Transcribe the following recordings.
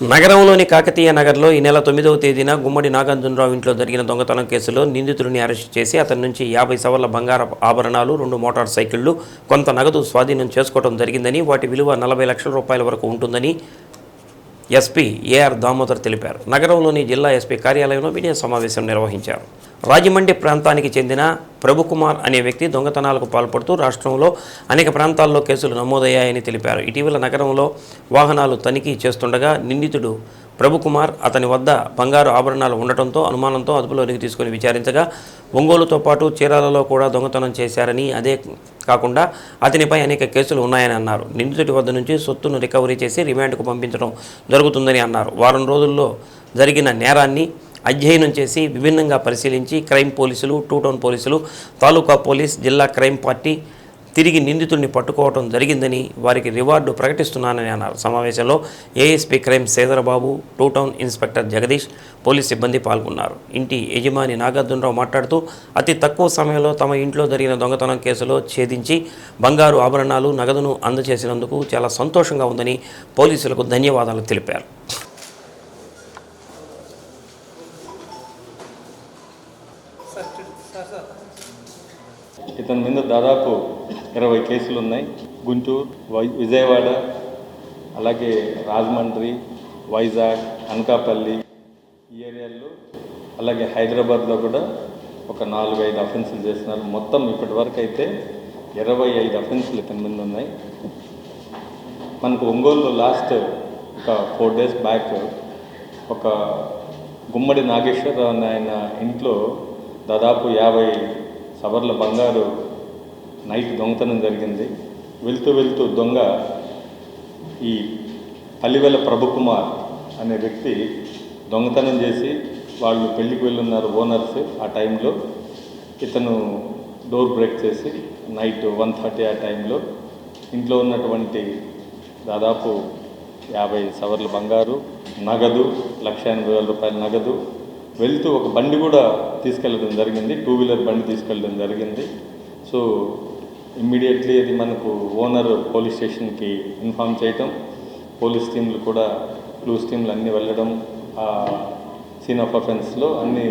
నగరంలోని కాకతీయ నగర్లో ఈ నెల తొమ్మిదవ తేదీన గుమ్మడి నాగార్జునరావు ఇంట్లో జరిగిన దొంగతనం కేసులో నిందితుడిని అరెస్ట్ చేసి అతని నుంచి యాభై సవర్ల బంగార ఆభరణాలు రెండు మోటార్ సైకిళ్ళు కొంత నగదు స్వాధీనం చేసుకోవడం జరిగిందని వాటి విలువ నలభై లక్షల రూపాయల వరకు ఉంటుందని ఎస్పీ ఏఆర్ దామోదర్ తెలిపారు. నగరంలోని జిల్లా ఎస్పీ కార్యాలయంలో మీడియా సమావేశం నిర్వహించారు. రాజమండ్రి ప్రాంతానికి చెందిన ప్రభుకుమార్ అనే వ్యక్తి దొంగతనాలకు పాల్పడుతూ రాష్ట్రంలో అనేక ప్రాంతాల్లో కేసులు నమోదయ్యాయని తెలిపారు. ఇటీవల నగరంలో వాహనాలు తనిఖీ చేస్తుండగా నిందితుడు ప్రభుకుమార్ అతని వద్ద బంగారు ఆభరణాలు ఉండటంతో అనుమానంతో అదుపులోనికి తీసుకుని విచారించగా ఒంగోలుతో పాటు చీరాలలో కూడా దొంగతనం చేశారని అదే కాకుండా అతనిపై అనేక కేసులు ఉన్నాయని అన్నారు. నిందితుడి వద్ద నుంచి సొత్తును రికవరీ చేసి రిమాండ్కు పంపించడం జరుగుతుందని అన్నారు. వారం రోజుల్లో జరిగిన నేరాన్ని అధ్యయనం చేసి విభిన్నంగా పరిశీలించి క్రైమ్ పోలీసులు టూ టౌన్ పోలీసులు తాలూకా పోలీస్ జిల్లా క్రైమ్ పార్టీ తిరిగి నిందితుడిని పట్టుకోవడం జరిగిందని వారికి రివార్డు ప్రకటిస్తున్నానని అన్నారు. సమావేశంలో ASP crime Sedarababu two town inspector Jagadish police సిబ్బంది పాల్గొన్నారు. ఇంటి యజమాని నాగార్జునరావు మాట్లాడుతూ అతి తక్కువ సమయంలో తమ ఇంట్లో జరిగిన దొంగతనం కేసులో ఛేదించి బంగారు ఆభరణాలు నగదును అందజేసినందుకు చాలా సంతోషంగా ఉందని పోలీసులకు ధన్యవాదాలు తెలిపారు. ఇతని మీద దాదాపు ఇరవై కేసులు ఉన్నాయి. గుంటూరు వై విజయవాడ అలాగే రాజమండ్రి వైజాగ్ అనకాపల్లి ఈ ఏరియాల్లో అలాగే హైదరాబాద్లో కూడా ఒక నాలుగు ఐదు అఫెన్సులు చేస్తున్నారు. మొత్తం ఇప్పటి వరకు అయితే ఇరవై ఐదు అఫెన్సులు ఇతని మీద ఉన్నాయి. మనకు ఒంగోలులో లాస్ట్ ఒక ఫోర్ డేస్ బ్యాక్ ఒక గుమ్మడి నాగేశ్వరరావు ఆయన ఇంట్లో దాదాపు యాభై సవర్ల బంగారు నైట్ దొంగతనం జరిగింది. వెళ్తూ వెళ్తూ దొంగ ఈ పల్లివెల ప్రభుకుమార్ అనే వ్యక్తి దొంగతనం చేసి వాళ్ళు పెళ్ళికి వెళ్ళున్నారు ఓనర్స్ ఆ టైంలో. ఇతను డోర్ బ్రేక్ చేసి నైట్ వన్ థర్టీ ఆ టైంలో ఇంట్లో ఉన్నటువంటి దాదాపు యాభై సవర్ల బంగారు నగదు లక్ష ఎనభై వేల రూపాయల నగదు వెళ్తూ ఒక బండి కూడా తీసుకెళ్ళడం జరిగింది. టూ వీలర్ బండి తీసుకెళ్ళడం జరిగింది. సో ఇమ్మీడియట్లీ అది మనకు ఓనర్ పోలీస్ స్టేషన్కి ఇన్ఫామ్ చేయటం పోలీస్ టీంలు కూడా క్లూస్ టీంలు అన్నీ వెళ్ళడం ఆ సీన్ ఆఫ్ అఫెన్స్లో అన్నీ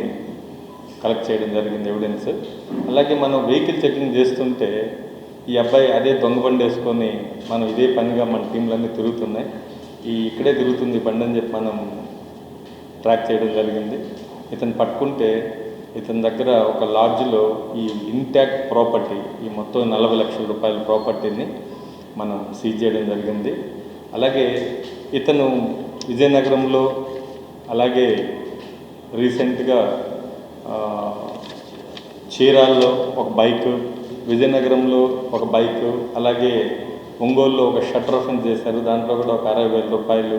కలెక్ట్ చేయడం జరిగింది ఎవిడెన్స్ అలాగే మనం వెహికల్ చెకింగ్ చేస్తుంటే ఈ అబ్బాయి అదే దొంగ బండి వేసుకొని మనం ఇదే పనిగా మన టీంలన్నీ తిరుగుతున్నాయి. ఈ ఇక్కడే తిరుగుతుంది బండి అని చెప్పి మనం ట్రాక్ చేయడం జరిగింది. ఇతను పట్టుకుంటే ఇతని దగ్గర ఒక లాడ్జ్లో ఈ ఇంటాక్ట్ ప్రాపర్టీ ఈ మొత్తం నలభై లక్షల రూపాయల ప్రాపర్టీని మనం సీజ్ చేయడం జరిగింది. అలాగే ఇతను విజయనగరంలో అలాగే రీసెంట్గా చీరాల్లో ఒక బైక్ విజయనగరంలో ఒక బైక్ అలాగే ఒంగోలులో ఒక షట్టర్ ఓపెన్ చేశారు. దాంట్లో కూడా ఒక అరవై వేల రూపాయలు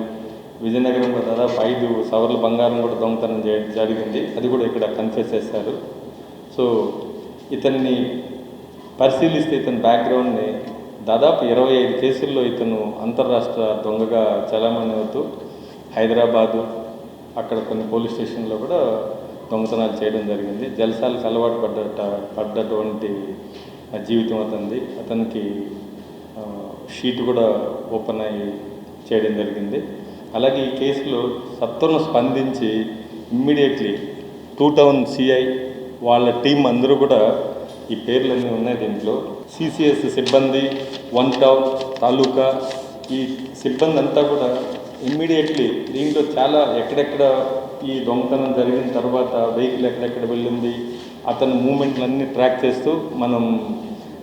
విజయనగరంలో దాదాపు ఐదు సవర్ల బంగారం కూడా దొంగతనం చేయడం జరిగింది. అది కూడా ఇక్కడ కన్ఫ్యూస్ చేశారు. సో ఇతన్ని పరిశీలిస్తే ఇతని బ్యాక్గ్రౌండ్ని దాదాపు ఇరవై ఐదు కేసుల్లో ఇతను అంతర్రాష్ట్ర దొంగగా చలామణి అవుతూ హైదరాబాదు అక్కడ కొన్ని పోలీస్ స్టేషన్లో కూడా దొంగతనాలు చేయడం జరిగింది. జలసాలకు అలవాటు పడ్డట పడ్డటువంటి జీవితం అతనిది. అతనికి షీట్ కూడా ఓపెన్ అయ్యి చేయడం జరిగింది. అలాగే ఈ కేసులో సత్వరం స్పందించి ఇమ్మీడియట్లీ టూ టౌన్ సిఐ వాళ్ళ టీం అందరూ కూడా ఈ పేర్లన్నీ ఉన్నాయి దీంట్లో. సిసిఎస్ సిబ్బంది వన్ టౌన్ తాలూకా ఈ సిబ్బంది అంతా కూడా ఇమ్మీడియట్లీ దీంట్లో చాలా ఎక్కడెక్కడ ఈ దొంగతనం జరిగిన తర్వాత వెహికల్ ఎక్కడెక్కడ వెళ్ళింది అతని మూమెంట్లన్నీ ట్రాక్ చేస్తూ మనం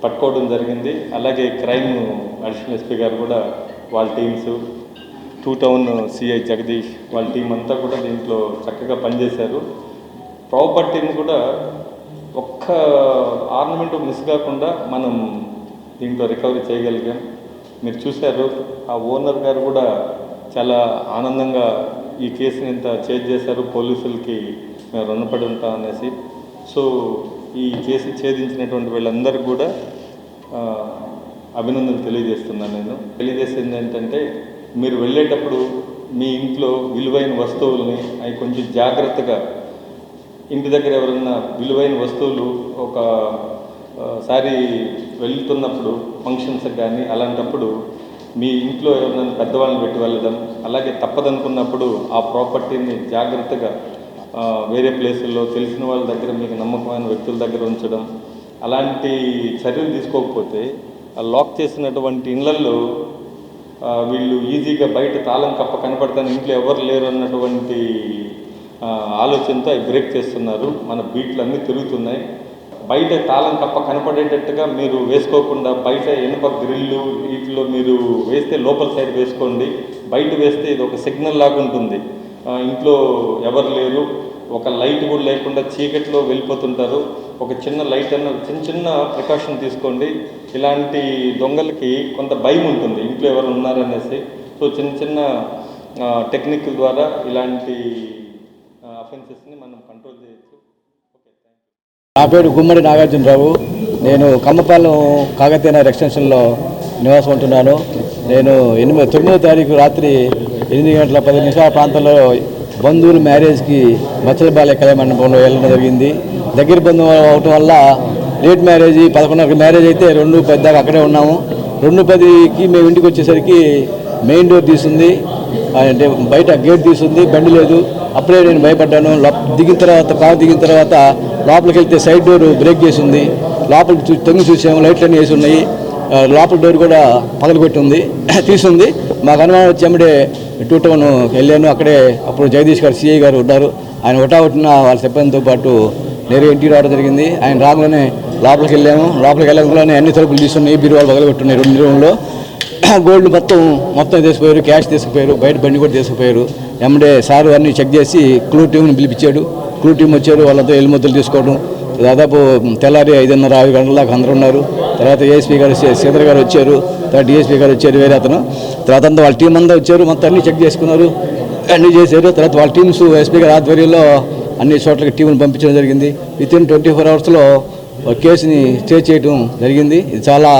పట్టుకోవడం జరిగింది. అలాగే క్రైమ్ అడిషనల్ ఎస్పీ గారు కూడా వాళ్ళ teams two town CI Jagadish వాళ్ళ టీం అంతా కూడా దీంట్లో చక్కగా పనిచేశారు. ప్రాపర్టీని కూడా ఒక్క ఆర్నమెంట్ మిస్ కాకుండా మనం దీంట్లో రికవరీ చేయగలిగాం. మీరు చూశారు ఆ ఓనర్ గారు కూడా చాలా ఆనందంగా ఈ కేసుని ఇంత చేజ్ చేశారు పోలీసులకి మేము రుణపడి ఉంటాం అనేసి. సో ఈ కేసు ఛేదించినటువంటి వీళ్ళందరికీ కూడా అభినందనలు తెలియజేస్తున్నాను నేను. తెలియజేసింది ఏంటంటే మీరు వెళ్ళేటప్పుడు మీ ఇంట్లో విలువైన వస్తువుల్ని అవి కొంచెం జాగ్రత్తగా ఇంటి దగ్గర ఎవరన్నా విలువైన వస్తువులు ఒక సారి వెళ్తున్నప్పుడు ఫంక్షన్స్ కానీ అలాంటప్పుడు మీ ఇంట్లో ఎవరైనా పెద్దవాళ్ళని పెట్టి వెళ్ళడం అలాగే తప్పదనుకున్నప్పుడు ఆ ప్రాపర్టీని జాగ్రత్తగా వేరే ప్లేసుల్లో తెలిసిన వాళ్ళ దగ్గర మీకు నమ్మకమైన వ్యక్తుల దగ్గర ఉంచడం అలాంటి చర్యలు తీసుకోకపోతే లాక్ చేసినటువంటి ఇళ్ళల్లో వీళ్ళు ఈజీగా బయట తాళం కప్ప కనపడతాను ఇంట్లో ఎవరు లేరు అన్నటువంటి ఆలోచనతో అవి బ్రేక్ చేస్తున్నారు. మన బీట్లు అన్నీ తిరుగుతున్నాయి. బయట తాళం కప్ప కనపడేటట్టుగా మీరు వేసుకోకుండా బయట ఇనుప గ్రిల్లు వీటిలో మీరు వేస్తే లోపల సైడ్ వేసుకోండి. బయట వేస్తే ఇది ఒక సిగ్నల్ లాగా ఉంటుంది. ఇంట్లో ఎవరు లేరు. ఒక లైట్ కూడా లేకుండా చీకట్లో వెళ్ళిపోతుంటారు. ఒక చిన్న లైట్ అన్న చిన్న చిన్న ప్రికాషన్ తీసుకోండి. ఇలాంటి దొంగలకి కొంత భయం ఉంటుంది. ఇంట్లో ఎవరు ఉన్నారనేసి. సో చిన్న చిన్న టెక్నిక్ ద్వారా ఇలాంటి అఫెన్సెస్ని మనం కంట్రోల్ చేయొచ్చు. నా పేరు గుమ్మడి నాగార్జునరావు. నేను కమ్మపాలెం కాకతీయ ఎక్స్టెన్షన్లో నివాసం ఉంటున్నాను. నేను ఎనిమిది తొమ్మిదో తారీఖు రాత్రి ఎనిమిది గంటల పది నిమిషాల ప్రాంతంలో బంధువుల మ్యారేజ్కి మచ్చలబాలె కళ్యాణ మండపంలో వెళ్ళడం జరిగింది. దగ్గర బంధువు అవటం వల్ల లేట్ మ్యారేజ్ పదకొండు మ్యారేజ్ అయితే రెండు పది దాకా అక్కడే ఉన్నాము. రెండు పదికి మేము ఇంటికి వచ్చేసరికి మెయిన్ డోర్ తీసింది. అంటే బయట గేట్ తీసింది బండి లేదు. అప్పుడే నేను భయపడ్డాను. దిగిన తర్వాత కారు దిగిన తర్వాత లోపలికి వెళ్తే సైడ్ డోర్ బ్రేక్ చేసింది. లోపలికి చూ తొంగి చూసాము. లైట్లన్నీ వేసి ఉన్నాయి. లోపల డోర్ కూడా పగలగొట్టింది. ఉంది మాకు అనుమానం వచ్చి అమ్మడే టూ టౌన్ వెళ్ళాను. అక్కడే అప్పుడు జగదీష్ గారు సిఐ గారు ఉన్నారు. ఆయన ఒకటా వాళ్ళ సిబ్బందితో పాటు నేరుగా ఇంటికి రావడం జరిగింది. ఆయన రాగానే లోపలికి వెళ్ళాము. లోపలికి వెళ్ళడంలోనే అన్ని తలుపులు తీసుకున్నాయి బీరువాళ్ళు పగలగొట్టున్నాయి. రెండు రూమ్లో గోల్డ్ మొత్తం మొత్తం తీసుకుపోయారు. క్యాష్ తీసుకుపోయారు. బయట బండి కూడా తీసుకుపోయారు. ఎమ్మడే సార్ అన్ని చెక్ చేసి క్లూ టీంని పిలిపించాడు. క్లూ టీం వచ్చారు. వాళ్ళతో ఎల్లు ముద్దలు తీసుకోవడం. దాదాపు తెల్లారి ఐదున్నర ఆరు గంటల దాకా అందరూ ఉన్నారు. తర్వాత ఏఎస్పీ గారు సీతర్ గారు వచ్చారు. తర్వాత డిఎస్పీ గారు వచ్చారు వేరే అతను. తర్వాత అంతా వాళ్ళ టీం అంతా వచ్చారు. మొత్తం అన్ని చెక్ చేసుకున్నారు. అన్ని చేశారు. తర్వాత వాళ్ళ టీమ్స్ ఎస్పీ గారి ఆధ్వర్యంలో అన్ని చోట్లకి టీంని పంపించడం జరిగింది. విత్ ఇన్ ట్వంటీ ఫోర్ అవర్స్లో కేసుని స్టే చేయడం జరిగింది. ఇది చాలా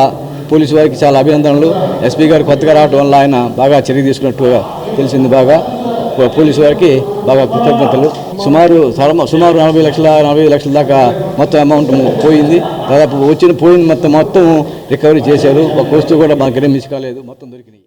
పోలీసు వారికి చాలా అభినందనలు. ఎస్పీ గారు కొత్తగా రావడం వల్ల ఆయన బాగా చర్య తీసుకున్నట్టుగా తెలిసింది బాగా. పోలీసు వారికి బాగా కృతజ్ఞతలు. సుమారు సుమారు నలభై లక్షల నలభై లక్షల దాకా మొత్తం అమౌంట్ పోయింది. దాదాపు వచ్చిన పోయిన మొత్తం మొత్తం రికవరీ చేశారు. ఒక వస్తువు కూడా మాకు మిస్ కాలేదు. మొత్తం దొరికినాయి.